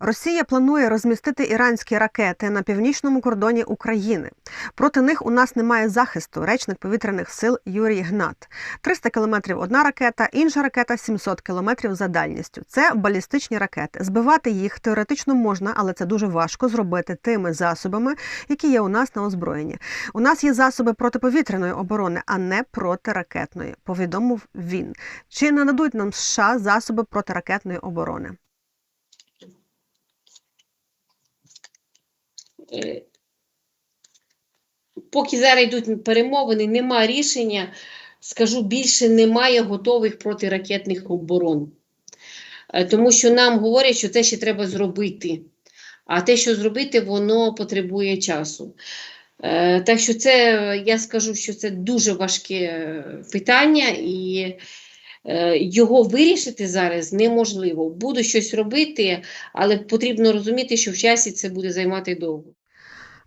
Росія планує розмістити іранські ракети на північному кордоні України. Проти них у нас немає захисту. Речник повітряних сил Юрій Гнат. 300 кілометрів одна ракета, інша ракета 700 кілометрів за дальністю. Це балістичні ракети. Збивати їх теоретично можна, але це дуже важко зробити тими засобами, які є у нас на озброєнні. У нас є засоби протиповітряної оборони, а не протиракетної. Повідомив він. Чи нададуть нам США засоби протиракетної оборони? Поки зараз йдуть перемовини, немає рішення, скажу більше, немає готових протиракетних оборон. Е, Тому що нам говорять, що це ще треба зробити. А те, що зробити, воно потребує часу. Е, Так що це, я скажу, що це дуже важке е, питання, і е, його вирішити зараз неможливо. Буду щось робити, але потрібно розуміти, що в часі це буде займати довго.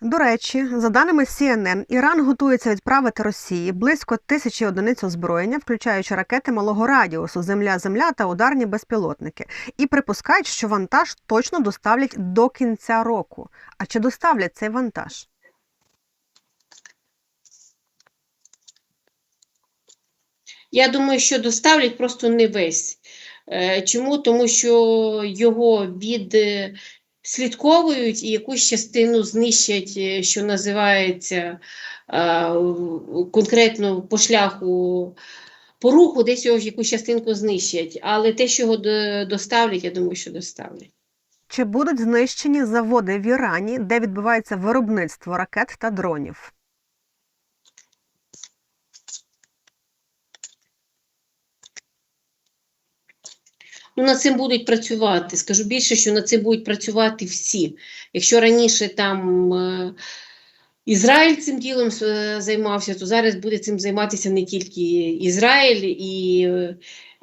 До речі, за даними CNN, Іран готується відправити Росії близько тисячі одиниць озброєння, включаючи ракети малого радіусу, земля-земля та ударні безпілотники, і припускають, що вантаж точно доставлять до кінця року. А чи доставлять цей вантаж? Я думаю, що доставлять просто не весь. Е, Чому? Тому що його відслідковують і якусь частину знищать, е, що називається е, конкретно по шляху по руху, десь його якусь частинку знищать. Але те, що його доставлять, я думаю, що доставлять. Чи будуть знищені заводи в Ірані, де відбувається виробництво ракет та дронів? Ну, над цим будуть працювати. Скажу більше, що над цим будуть працювати всі. Якщо раніше там е, Ізраїль цим ділом е, займався, то зараз буде цим займатися не тільки Ізраїль і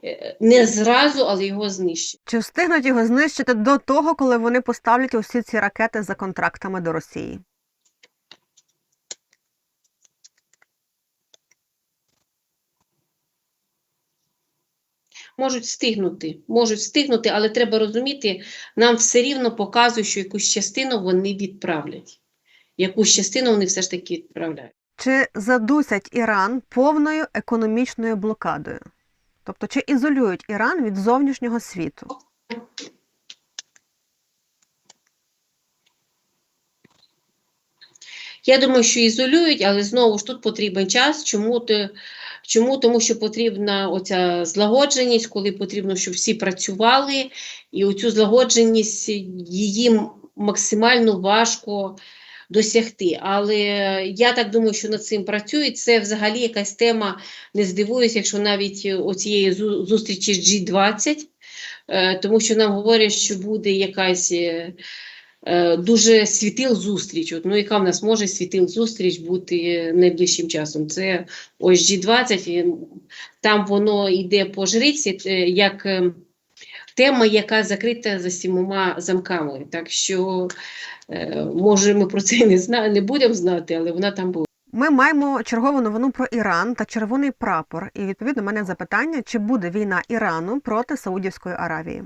е, не зразу, але його знищать. Чи встигнуть його знищити до того, коли вони поставлять усі ці ракети за контрактами до Росії? Можуть встигнути, можуть встигнути, але треба розуміти, нам все рівно показують, що якусь частину вони відправлять. Якусь частину вони все ж таки відправляють. Чи задусять Іран повною економічною блокадою? Тобто, чи ізолюють Іран від зовнішнього світу? Я думаю, що ізолюють, але знову ж тут потрібен час. Чому, то, чому? Тому що потрібна оця злагодженість, коли потрібно, щоб всі працювали, і оцю злагодженість її максимально важко досягти. Але я так думаю, що над цим працюють. Це взагалі якась тема, не здивуюся, якщо навіть оцієї зустрічі з G20, е, тому що нам говорять, що буде якась. Е, дуже світил зустріч. От, ну, яка в нас може світил зустріч бути найближчим часом? Це ось G20, і там воно йде по жриці, е, як е, тема, яка закрита за сімома замками. Так що, е, може, ми про це не, зна, не будемо знати, але вона там буде. Ми маємо чергову новину про Іран та червоний прапор. І відповідно, мене запитання: чи буде війна Ірану проти Саудівської Аравії?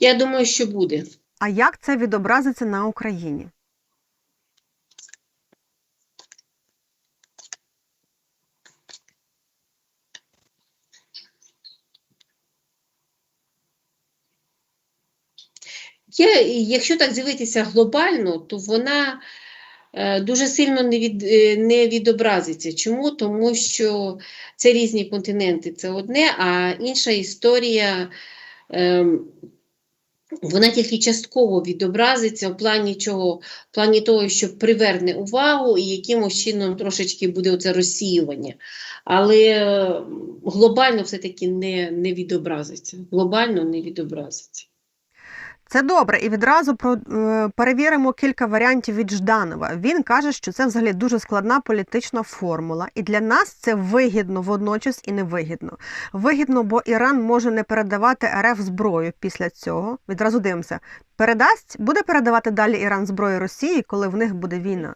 Я думаю, що буде. А як це відобразиться на Україні? Є, якщо так дивитися глобально, то вона е, дуже сильно не, від, е, не відобразиться. Чому? Тому що це різні континенти, це одне, а інша історія. Е, вона тільки частково відобразиться в плані чого? В плані того, що приверне увагу і якимось чином трошечки буде оце розсіювання. Але глобально все-таки не, не відобразиться. Глобально не відобразиться. Це добре, і відразу про, е, перевіримо кілька варіантів від Жданова. Він каже, що це взагалі дуже складна політична формула, і для нас це вигідно водночас і невигідно. Вигідно, бо Іран може не передавати РФ зброю після цього. Відразу дивимося, передасть, буде передавати далі Іран зброю Росії, коли в них буде війна.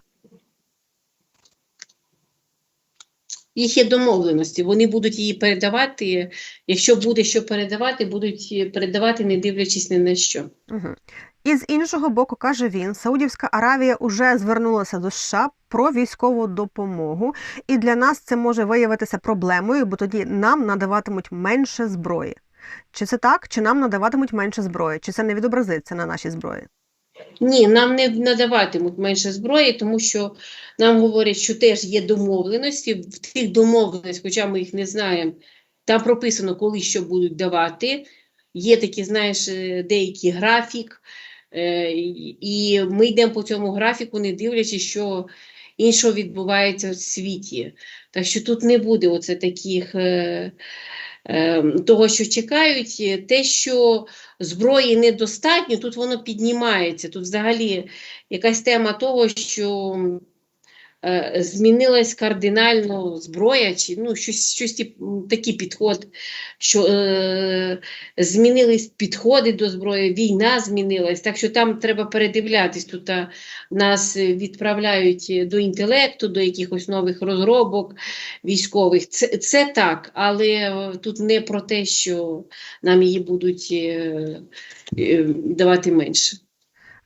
Їх є домовленості, вони будуть її передавати. Якщо буде що передавати, будуть передавати, не дивлячись ні на що. Угу. І з іншого боку, каже він, Саудівська Аравія уже звернулася до США про військову допомогу, і для нас це може виявитися проблемою, бо тоді нам надаватимуть менше зброї. Чи це так? Чи нам надаватимуть менше зброї? Чи це не відобразиться на нашій зброї? Ні, нам не надаватимуть менше зброї, тому що нам говорять, що теж є домовленості. В тих домовленостях, хоча ми їх не знаємо, там прописано, коли що будуть давати. Є такий, знаєш, е, деякий графік, е, і ми йдемо по цьому графіку, не дивлячись, що іншого відбувається в світі. Так що тут не буде оце таких е, того, що чекають, Е, те, що зброї недостатньо, тут воно піднімається. Тут взагалі якась тема того, що змінилась кардинально зброя, чи ну, щось, щось такий підход, що е, змінились підходи до зброї, війна змінилась. Так що там треба передивлятись. Тут а, нас е, відправляють е, до інтелекту, до якихось нових розробок військових. Це, це так, але е, тут не про те, що нам її будуть е, е, давати менше.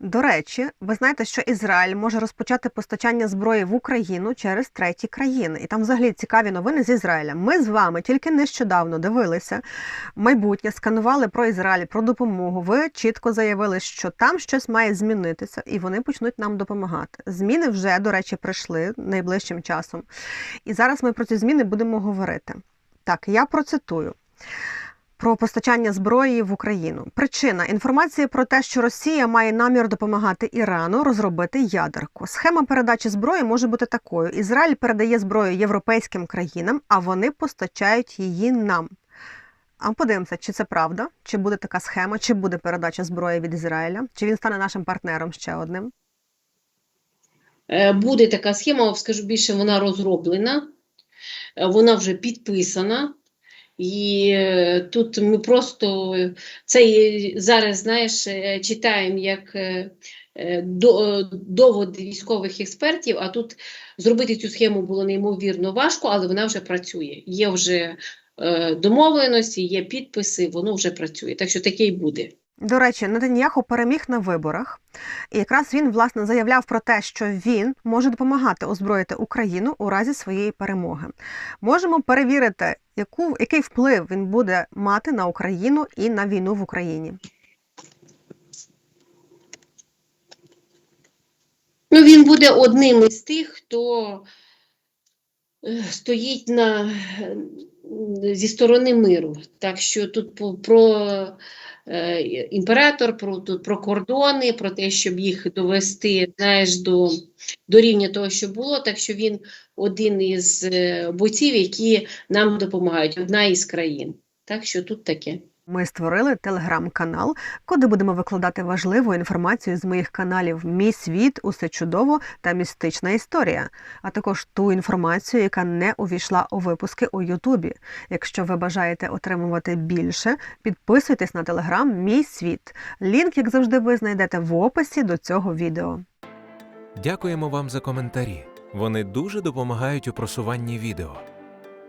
До речі, ви знаєте, що Ізраїль може розпочати постачання зброї в Україну через треті країни. І там взагалі цікаві новини з Ізраїля. Ми з вами тільки нещодавно дивилися майбутнє, сканували про Ізраїль, про допомогу. Ви чітко заявили, що там щось має змінитися, і вони почнуть нам допомагати. Зміни вже, до речі, прийшли найближчим часом. І зараз ми про ці зміни будемо говорити. Так, я процитую. Про постачання зброї в Україну. Причина інформація про те, що Росія має намір допомагати Ірану розробити ядерку. Схема передачі зброї може бути такою: Ізраїль передає зброю європейським країнам, а вони постачають її нам. А подивимося, чи це правда, чи буде така схема, чи буде передача зброї від Ізраїля, чи він стане нашим партнером ще одним. Е, Буде така схема, скажу більше, вона розроблена, е, вона вже підписана. І е, тут ми просто це зараз, знаєш, е, читаємо як е, до- доводи військових експертів, а тут зробити цю схему було неймовірно важко, але вона вже працює. Є вже домовленості, є підписи, воно вже працює. Так що таке й буде. До речі, Нетаньяху переміг на виборах, і якраз він власне заявляв про те, що він може допомагати озброїти Україну у разі своєї перемоги. Можемо перевірити, яку, який вплив він буде мати на Україну і на війну в Україні. Ну, він буде одним із тих, хто е, стоїть на, зі сторони миру. Так що тут про е, імператор, про, тут, про кордони, про те, щоб їх довести знаєш, до, до рівня того, що було. Так що він один із е, бойців, які нам допомагають, одна із країн. Так що тут таке. Ми створили телеграм-канал, куди будемо викладати важливу інформацію з моїх каналів Мій світ, усе чудово та містична історія, а також ту інформацію, яка не увійшла у випуски у Ютубі. Якщо ви бажаєте отримувати більше, підписуйтесь на телеграм Мій світ. Лінк, як завжди, ви знайдете в описі до цього відео. Дякуємо вам за коментарі. Вони дуже допомагають у просуванні відео.